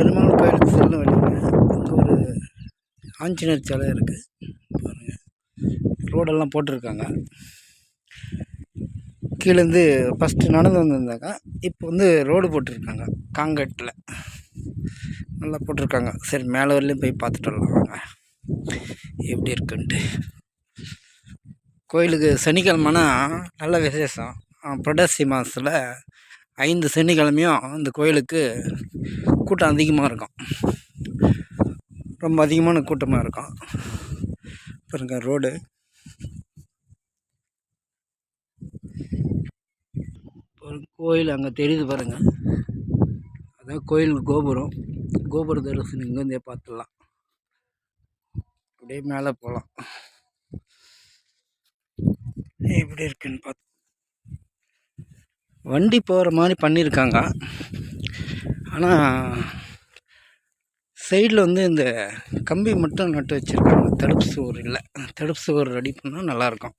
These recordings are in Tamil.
பெருமாள் கோயிலுக்கு செல்லும் வழியில் அங்கே ஒரு ஆஞ்சநேயர் சிலை இருக்குது பாருங்கள் ரோடெல்லாம் போட்டிருக்காங்க. கீழேருந்து ஃபஸ்ட்டு நடந்து வந்திருந்தாங்க. இப்போ வந்து ரோடு போட்டிருக்காங்க. காங்கிரீட்டில் நல்லா போட்டிருக்காங்க. சரி மேலே வரலையும் போய் பார்த்துட்டு வரலாம் வாங்க. எப்படி இருக்குன்ட்டு. கோயிலுக்கு சனிக்கிழமைனா நல்ல விசேஷம். புரடாசி புரட்டாசி மாதத்தில் ஐந்து சனிக்கிழமையும் இந்த கோயிலுக்கு கூட்டம் அதிகமாக இருக்கும். ரொம்ப அதிகமான கூட்டமாக இருக்கும். பாருங்க ரோடு கோயில் அங்கே தெரியுது பாருங்க. அதான் கோயில் கோபுரம். கோபுர தரிசனம் இங்கேருந்தே பார்த்துடலாம். அப்படியே மேலே போகலாம். எப்படி இருக்குன்னு பார்த்து வண்டி போகிற மாதிரி பண்ணியிருக்காங்க. ஆனால் சைடில் வந்து இந்த கம்பி மட்டும் நட்டு வச்சுருக்காங்க. தடுப்பு சுவர் இல்லை. தடுப்பு சுவர் ரெடி பண்ணால் நல்லாயிருக்கும்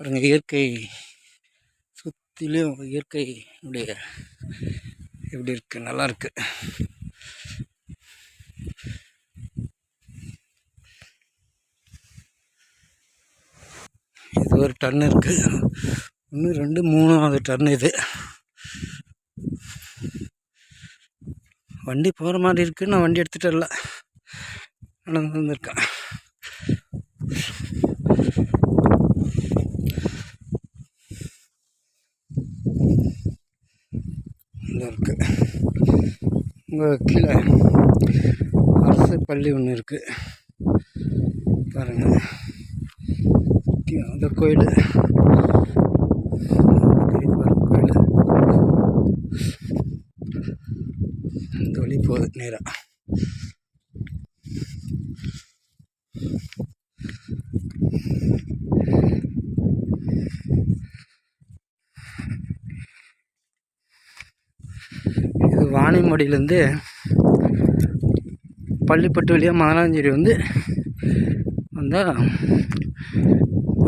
பாருங்க இயற்கை சுற்றிலும் இயற்கையுடைய எப்படி இருக்குது நல்லா இது ஒரு டன் இருக்குது ஒன்று ரெண்டு மூணாவது டன் இது. வண்டி போகிற மாதிரி இருக்குது நான் வண்டி எடுத்துகிட்டு வரல. நடந்து வந்திருக்கேன். நல்லா இருக்கு. இங்கே கீழே அரசு பள்ளி ஒன்று இருக்குது பாருங்கள் அந்த கோயில். கோயில். இந்த வழி போகுது நேராக இது வாணிமடியிலேருந்து பள்ளிப்பட்டு வழியாக மதனாஞ்சேரி வந்து வந்தால்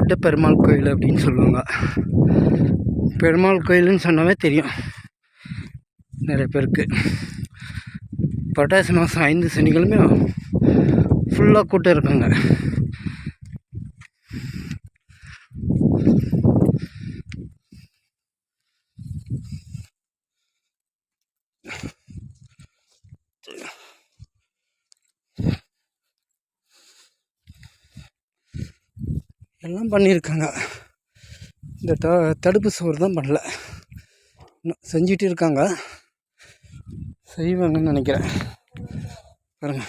புட்ட பெருமாள் கோயில் அப்படின்னு சொல்லுவாங்க. பெருமாள் கோயில்னு சொன்னாவே தெரியும். நிறைய பேருக்கு. புரட்டாசி மாதம் ஐந்து சனிக்கிழமையும் ஃபுல்லாக கூட்டம் இருக்குங்க. எல்லாம் பண்ணியிருக்காங்க. இந்த த தடுப்பு சுவர் தான் பண்ணல. இன்னும் செஞ்சிட்டு இருக்காங்க. செய்வாங்கன்னு நினைக்கிறேன். பாருங்க.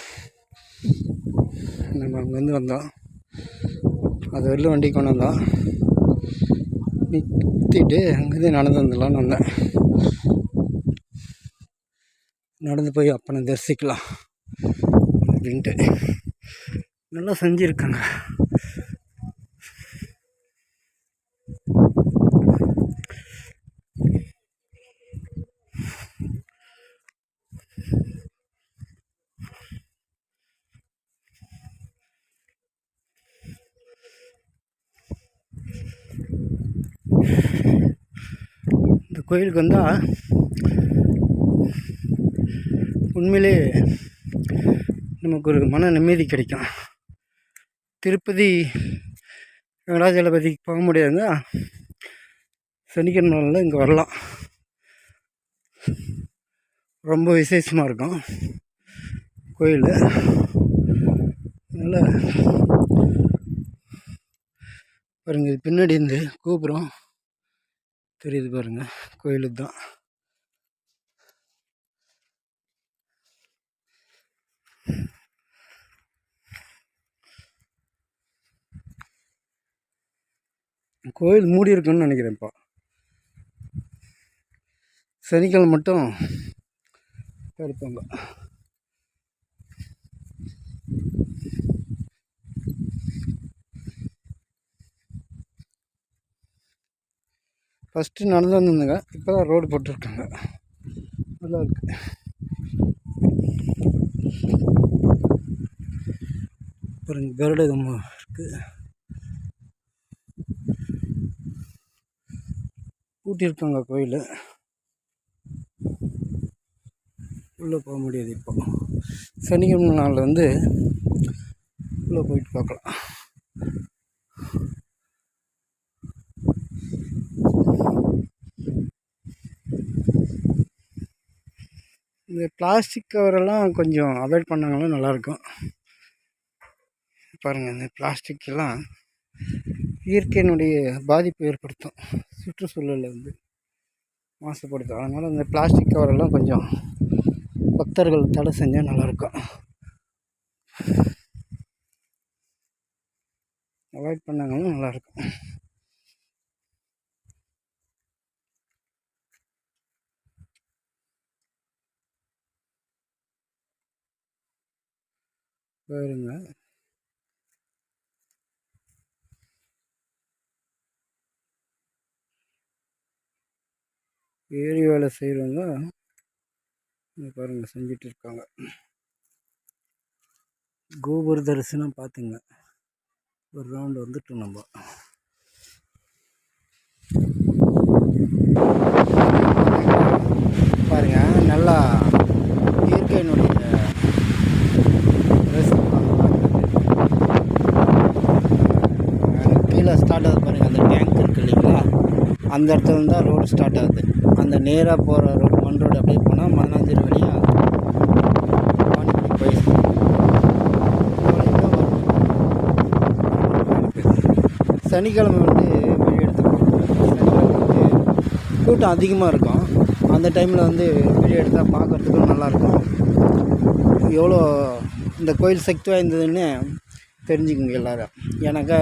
நம்ம அங்கேருந்து வந்தோம். அது வெளில வண்டி கொண்டு வந்தோம். நிறுத்திட்டு அங்கேருந்து நடந்து வந்துடலான்னு வந்தேன். நடந்து போய் அப்பனை தரிசிக்கலாம். அப்படின்ட்டு. நல்லா செஞ்சுருக்காங்க இந்த கோயிலுக்கு வந்தால் உண்மையிலே நமக்கு ஒரு மன நிம்மதி கிடைக்கும். திருப்பதி வெங்கடாஜலபதிக்கு போக முடியாதுங்க சனிக்கிழமை நாளில் இங்கே வரலாம். ரொம்ப விசேஷமாக இருக்கும் கோயில். அதனால் பாருங்கள் பின்னாடி இருந்து கோபுரம். தெரியுது பாருங்க. கோயிலுக்கு தான். கோயில் மூடி இருக்குன்னு நினைக்கிறேன்ப்பா சனிக்கிழமை மட்டும் எடுப்பாங்க ஃபஸ்ட்டு நடந்து வந்துருந்துங்க இப்போ தான் ரோடு போட்டிருக்காங்க. நல்லா இருக்குது அப்புறம் கருடகம் இருக்குது பூட்டியிருக்காங்க கோயில். உள்ளே போக முடியாது இப்போ. சனிக்கிழமை நாளில் வந்து உள்ளே போயிட்டு பார்க்கலாம். இந்த பிளாஸ்டிக் கவரெல்லாம் கொஞ்சம் அவாய்ட் பண்ணாங்கன்னா நல்லாயிருக்கும். பாருங்கள் இந்த பிளாஸ்டிக் எல்லாம் இயற்கையினுடைய பாதிப்பு ஏற்படுத்தும். சுற்றுச்சூழலில் வந்து மாசுபடுத்தும் அதனால் இந்த பிளாஸ்டிக் கவரெல்லாம் கொஞ்சம் பக்தர்கள் தடை செஞ்சால் நல்லாயிருக்கும். அவாய்ட் பண்ணாங்களும் நல்லாயிருக்கும். பாருங்க ஏரி வேலை செய்கிறவங்க பாருங்கள் பாருங்க செஞ்சுட்டு இருக்காங்க. கோபுர தரிசனம் பார்த்துங்க ஒரு ரவுண்டு வந்துட்டோம் நம்ம. பாருங்க நல்லா இயற்கையினுடைய ரசிப்பு அங்க கீழே ஸ்டார்ட் ஆகுது பாருங்கள் அந்த டேங்க் இருக்கு இல்லைங்களா? அந்த இடத்துல தான் ரோடு ஸ்டார்ட் ஆகுது. அந்த நேராக போகிற ரோடு மண் ரோடு அப்படியே போனால் மதனாஞ்சேரி வழியாக வாணிபடி சனிக்கிழமை வந்து வழி எடுத்துக்கணும் சனிக்கிழமை வந்து கூட்டம் அதிகமாக இருக்கும். அந்த டைமில் வந்து வெளியே எடுத்தால் பார்க்குறதுக்கும் நல்லாயிருக்கும் எவ்வளோ இந்த கோயில் சக்தி வாய்ந்ததுன்னு தெரிஞ்சுக்குங்க எல்லோரும். ஏன்னாக்கா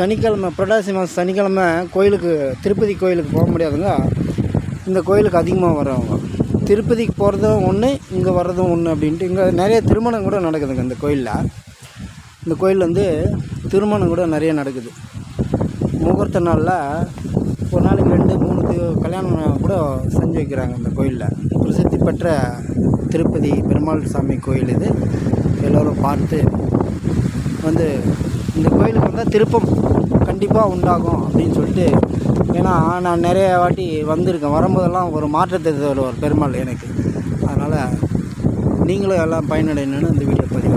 சனிக்கிழமை புரட்டாசி மாதம் சனிக்கிழமை கோயிலுக்கு திருப்பதி கோயிலுக்கு போக முடியாதுங்க. இந்த கோயிலுக்கு அதிகமாக வர்றவங்க. திருப்பதிக்கு போகிறதும் ஒன்று இங்கே வர்றதும் ஒன்று அப்படின்ட்டு இங்கே நிறைய திருமணம் கூட நடக்குதுங்க இந்த கோயிலில். இந்த கோயில் வந்து திருமணம் கூட நிறைய நடக்குது. முகூர்த்த நாளில் ஒரு நாளைக்கு ரெண்டு மூணு கல்யாணம் கூட செஞ்சு வைக்கிறாங்க இந்த கோயிலில். பிரசித்தி பெற்ற திருப்பதி பெருமாள் சாமி கோயில் இது. எல்லோரும் பார்த்து வந்து இந்த கோயிலுக்கு வந்தால் திருப்பம் கண்டிப்பாக உண்டாகும் அப்படின்னு சொல்லிட்டு ஏன்னா நான் நிறைய வாட்டி வந்திருக்கேன். வரும்போதெல்லாம் ஒரு மாற்றத்தை தருவார் பெருமாள் எனக்கு. அதனால் நீங்களும் எல்லாம் பயனடையணும்னு இந்த வீடியோ பதிவு